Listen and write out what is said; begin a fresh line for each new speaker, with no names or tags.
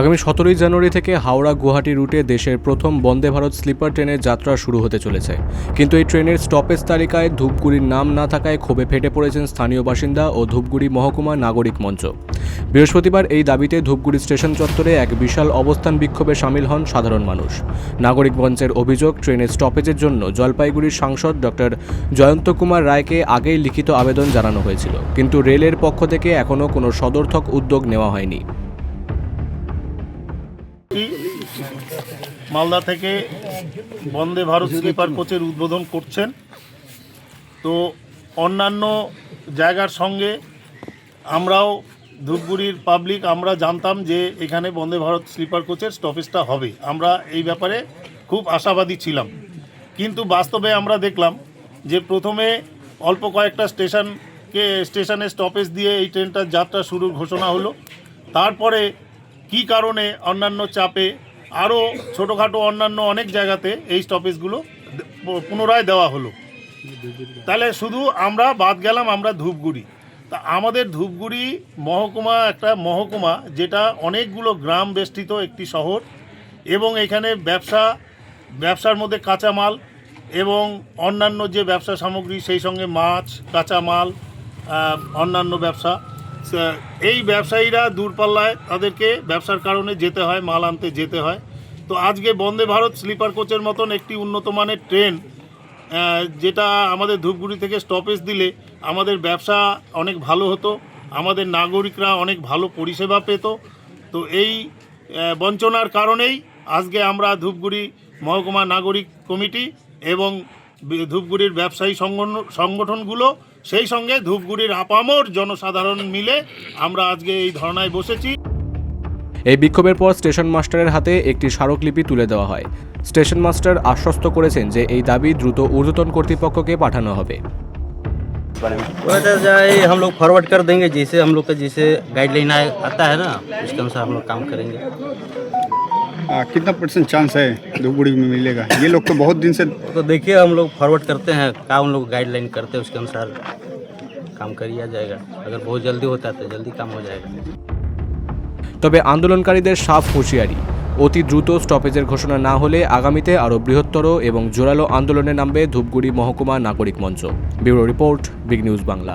আগামী সতেরোই জানুয়ারি থেকে হাওড়া গুয়াহাটি রুটে দেশের প্রথম বন্দে ভারত স্লিপার ট্রেনের যাত্রা শুরু হতে চলেছে। কিন্তু এই ট্রেনের স্টপেজ তালিকায় ধূপগুড়ির নাম না থাকায় ক্ষোভে ফেটে পড়েছেন স্থানীয় বাসিন্দা ও ধূপগুড়ি মহকুমা নাগরিক মঞ্চ। বৃহস্পতিবার এই দাবিতে ধূপগুড়ি স্টেশন চত্বরে এক বিশাল অবস্থান বিক্ষোভে সামিল হন সাধারণ মানুষ। নাগরিক মঞ্চের অভিযোগ, ট্রেনের স্টপেজের জন্য জলপাইগুড়ির সাংসদ ডক্টর জয়ন্ত কুমার রায়কে আগেই লিখিত আবেদন জানানো হয়েছিল। কিন্তু রেলের পক্ষ থেকে এখনও কোনো সদর্থক উদ্যোগ নেওয়া হয়নি।
মালদা থেকে বন্দে ভারত স্লিপার কোচের উদ্বোধন করছেন। তো অন্যান্য জায়গার সঙ্গে আমরাও ধূপগুড়ির পাবলিক আমরা জানতাম যে এখানে বন্দে ভারত স্লিপার কোচের স্টপেজটা হবে। আমরা এই ব্যাপারে খুব আশাবাদী ছিলাম। কিন্তু বাস্তবে আমরা দেখলাম যে প্রথমে অল্প কয়েকটা স্টেশনকে স্টেশনে স্টপেজ দিয়ে এই ট্রেনটার যাত্রা শুরুর ঘোষণা হলো। তারপরে কী কারণে অন্যান্য চাপে? আরও ছোটোখাটো অন্যান্য অনেক জায়গাতে এই স্টপেজগুলো পুনরায় দেওয়া হলো। তাহলে শুধু আমরা বাদ গেলাম, আমরা ধূপগুড়ি। তা আমাদের ধূপগুড়ি মহকুমা একটা মহকুমা যেটা অনেকগুলো গ্রাম বেষ্টিত একটি শহর এবং এখানে ব্যবসা, ব্যবসার মধ্যে কাঁচামাল এবং অন্যান্য যে ব্যবসা সামগ্রী, সেই সঙ্গে মাছ, কাঁচামাল অন্যান্য ব্যবসা। এই ব্যবসায়ীরা দূরপাল্লায় তাদেরকে ব্যবসার কারণে যেতে হয়, মাল আনতে যেতে হয়। তো আজকে বন্দে ভারত স্লিপার কোচের মতন একটি উন্নত মানের ট্রেন যেটা আমাদের ধূপগুড়ি থেকে স্টপেজ দিলে আমাদের ব্যবসা অনেক ভালো হতো, আমাদের নাগরিকরা অনেক ভালো পরিষেবা পেত। তো এই বঞ্চনার কারণেই আজকে আমরা ধূপগুড়ি মহকুমা নাগরিক কমিটি এবং ধূপগুড়ির ব্যবসায়ী সংগঠন- সংগঠনগুলো সেই সঙ্গে ধূপগুড়ির আপামর জনসাধারণ মিলে আমরা আজকে এই ধর্নায় বসেছি
এই বিক্ষোভের পর স্টেশন মাস্টারের হাতে একটি স্মারকলিপি তুলে দেওয়া হয় স্টেশন মাস্টার আশ্বস্ত করেছেন যে এই দাবি দ্রুত ঊর্ধ্বতন কর্তৃপক্ষকে পাঠানো হবে
वैसे जाए हम लोग फॉरवर्ड कर देंगे जैसे हम लोग का जैसे गाइडलाइन आए- आता है ना उसके अनुसार हम लोग काम करेंगे
आ, कितना परसेंट चांस है धूपगुड़ी में मिलेगा ये लोग तो बहुत दिन से
तो देखिए हम लोग फॉरवर्ड करते हैं क्या उन लोग गाइडलाइन करते हैं उसके अनुसार काम करिए जाएगा अगर बहुत जल्दी होता है तो जल्दी काम हो जाएगा
তবে আন্দোলনকারীদের সাফ হুঁশিয়ারি অতি দ্রুত স্টপেজের ঘোষণা না হলে আগামীতে আরও বৃহত্তর এবং জোরালো আন্দোলনে নামবে ধূপগুড়ি মহকুমা নাগরিক মঞ্চ bureau report big news Bangla